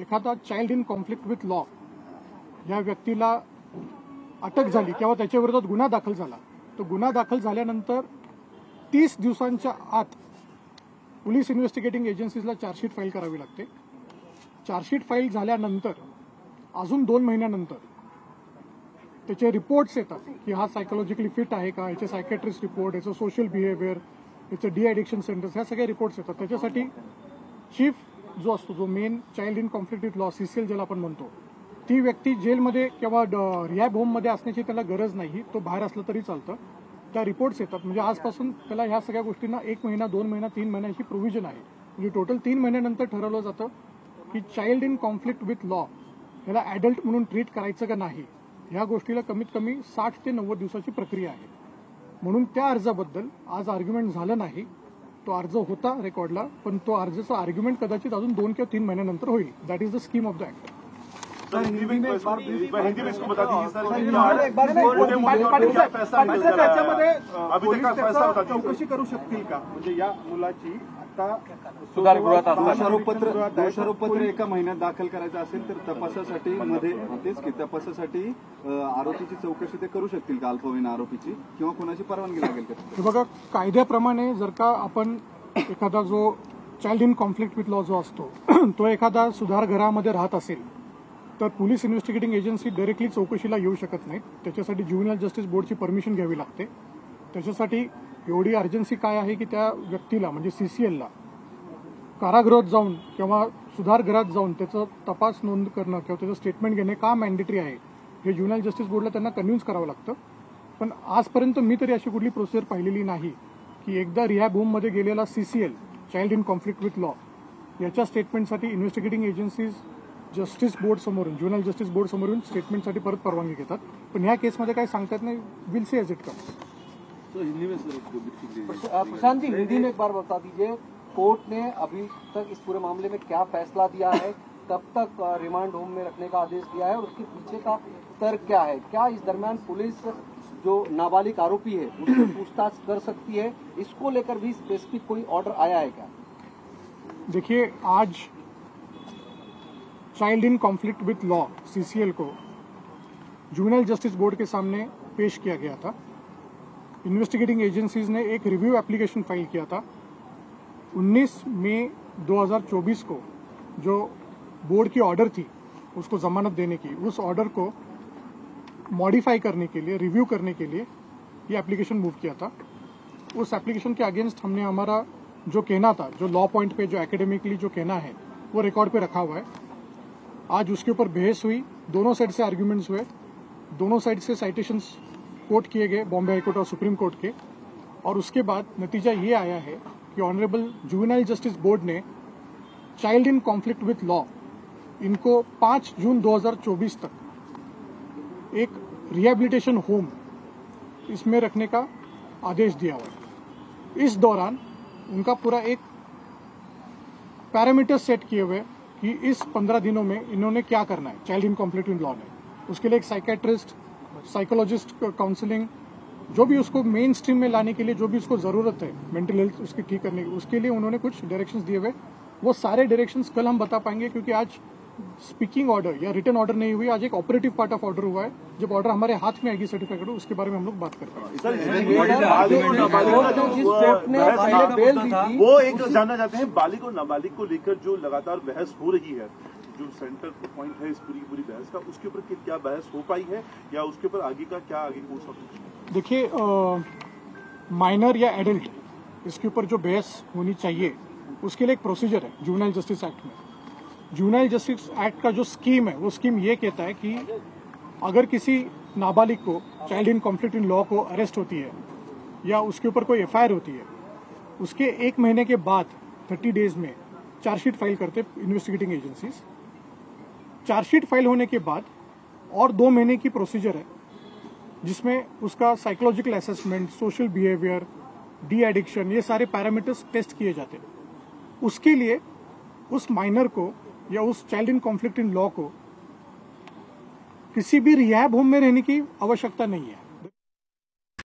एखादा child in conflict with law या व्यक्तीला अटक झाली किंवा त्याच्याविरोधात गुन्हा दाखल झाला तो गुन्हा दाखल झाल्यानंतर तीस दिवसांच्या आत पोलीस इन्व्हेस्टिगेटिंग एजन्सीजला चार्जशीट फाईल करावी लागते. चार्जशीट फाईल झाल्यानंतर अजून दोन महिन्यानंतर त्याचे रिपोर्ट्स येतात की हा सायकोलॉजिकली फिट आहे का याचे सायकॅट्रिस्ट रिपोर्ट याचं सोशल बिहेवियर याचं डी ॲडिक्शन सेंटर्स ह्या सगळ्या रिपोर्ट्स येतात. त्याच्यासाठी चीफ जो असतो जो main child in conflict with law CCL ज्याला आपण म्हणतो ती व्यक्ती जेलमध्ये किंवा रिहॅब होममध्ये असण्याची त्याला गरज नाही तो बाहेर असला तरी चालतं. त्या रिपोर्ट्स येतात म्हणजे आजपासून त्याला ह्या सगळ्या गोष्टींना एक महिना दोन महिना तीन महिन्याची प्रोव्हिजन आहे. म्हणजे टोटल तीन महिन्यानंतर ठरवलं जातं की child in conflict with law ह्याला ॲडल्ट म्हणून ट्रीट करायचं का नाही ह्या गोष्टीला कमीत कमी साठ ते नव्वद दिवसाची प्रक्रिया आहे. म्हणून त्या अर्जाबद्दल आज आर्ग्युमेंट झालं नाही. तो अर्ज होता रेकॉर्डला पण तो अर्जचा आर्ग्युमेंट कदाचित अजून दोन किंवा तीन महिन्यानंतर होईल. That is the scheme of the act चौकशी करू शकतील का? म्हणजे या मुलाची आता सुधारगृहात असताना. दोषारोपपत्र दोषारोपपत्र एका महिन्यात दाखल करायचं असेल तर तपासासाठी मध्ये तेच की तपासासाठी आरोपीची चौकशी ते करू शकतील का अल्पवयीन आरोपीची? किंवा कोणाची परवानगी लागेल का बघा कायद्याप्रमाणे जर का आपण एखादा जो child in conflict with law जो असतो तो एखादा सुधारगृहामध्ये राहत असेल तर पोलीस इन्व्हेस्टिगेटिंग एजन्सी डायरेक्टली चौकशीला येऊ शकत नाहीत. त्याच्यासाठी ज्युनियल जस्टिस बोर्डची परमिशन घ्यावी लागते. त्याच्यासाठी एवढी अर्जन्सी काय आहे की त्या व्यक्तीला म्हणजे सीसीएलला कारागृहात जाऊन किंवा सुधारगृहात जाऊन त्याचं तपास नोंद करणं किंवा त्याचं स्टेटमेंट घेणे का मॅन्डेटरी आहे? हे ज्युनियल जस्टिस बोर्डला त्यांना कन्व्हिन्स करावं लागतं. पण आजपर्यंत मी तरी अशी कुठली प्रोसिजर पाहिलेली नाही की एकदा रिहॅब होममध्ये गेलेला CCL child in conflict with law याच्या स्टेटमेंटसाठी इन्व्हेस्टिगेटिंग एजन्सीज जस्टिस बोर्ड समोरून ज्युनियल जस्टिस बोर्ड समोरून स्टेटमेंटसाठी परत परवानगी घेतात. पण ह्या केसमध्ये काही सांगता येत नाही. Will see as it comes uh, Prashant ji Hindi में एक बार बता दीजिए कोर्ट ने अभी तक इस पूरे मामले में क्या फैसला दिया है कब तक रिमांड होम में रखने का आदेश दिया है और उसके पीछे का तर्क क्या है? क्या इस दरमियान पुलिस जो नाबालिग आरोपी है उससे पूछताछ कर सकती है? इसको लेकर भी स्पेसिफिक कोई ऑर्डर आया है क्या? देखिए आज child in conflict with law CCL को जुवेनाइल जस्टिस बोर्ड के सामने पेश किया गया था। इन्वेस्टिगेटिंग एजेंसीज ने एक रिव्यू एप्लीकेशन फ़ाइल किया था 19 मई 2024 को, जो बोर्ड की ऑर्डर थी उसको जमानत देने की। उस ऑर्डर को मॉडिफाई करने के लिए, रिव्यू करने के लिए ये एप्लीकेशन मूव किया था। उस एप्लीकेशन के अगेंस्ट हमने हमारा जो कहना था, जो लॉ पॉइंट पे, जो एकेडमिकली जो कहना है, वो रिकॉर्ड पे रखा हुआ है। आज उसके ऊपर बहस हुई, दोनों साइड से आर्ग्यूमेंट्स हुए, दोनों साइड से साइटेशंस कोर्ट किए गए, बॉम्बे हाईकोर्ट और सुप्रीम कोर्ट के। और उसके बाद नतीजा ये आया है कि ऑनरेबल जुवेनाइल जस्टिस बोर्ड ने child in conflict with law, इनको 5 जून 2024 तक एक रिहेबिलिटेशन होम इसमें रखने का आदेश दिया हुआ है। इस दौरान उनका पूरा एक पैरामीटर सेट किए हुए कि इस पंद्रह दिनों में इन्होंने क्या करना है, child in conflict in law ने। उसके लिए एक साइकेट्रिस्ट साइकोलॉजिस्ट काउंसलिंग जो भी उसको मेन स्ट्रीम में लाने के लिए जो भी उसको ज़रूरत है मेंटल हेल्थ उसकी ठीक करने की उसके लिए उन्होंने कुछ डायरेक्शंस दिए हुए। वो सारे डायरेक्शंस कल हम बता पाएँगे क्योंकि आज स्पीकिंग ऑर्डर या रिटर्न ऑर्डर नहीं हुई आज एक ऑपरेटिव पार्ट ऑफ़ ऑर्डर हुआ है। जब ऑर्डर हमारे हाथ में आएगी सर्टिफिकेट उसके बारे में हम लोग बात करते हैं। वो एक जानना चाहते हैं बालिग और नाबालिग को लेकर जो लगातार बहस हो रही है जो सेंटर पॉइंट है इस पूरी पूरी बहस का, उसके ऊपर क्या बहस हो पाई है, या उसके ऊपर आगे का क्या आगे कोर्स ऑफ़ देखिए माइनर या एडल्ट इसके ऊपर जो बहस होनी चाहिए, उसके लिए एक प्रोसीजर है जुवेनाइल जस्टिस एक्ट में। जुवेनाइल जस्टिस एक्ट का जो स्कीम है, वो स्कीम ये कहता है कि अगर किसी नाबालिग को child in conflict in law को अरेस्ट होती है, या उसके ऊपर कोई एफआईआर होती है, उसके एक महीने के बाद थर्टी डेज़ में चार्जशीट फ़ाइल करते इन्वेस्टिगेटिंग एजेंसीज चार्जशीट फ़ाइल होने के बाद और दो महीने की प्रोसीजर है, जिसमें उसका psychological assessment social behaviour de addiction ये सारे पैरामीटर्स टेस्ट किए जाते हैं। उसके लिए उस माइनर को या उस child in conflict in law को किसी भी रिहैब होम में रहने की आवश्यकता नहीं है।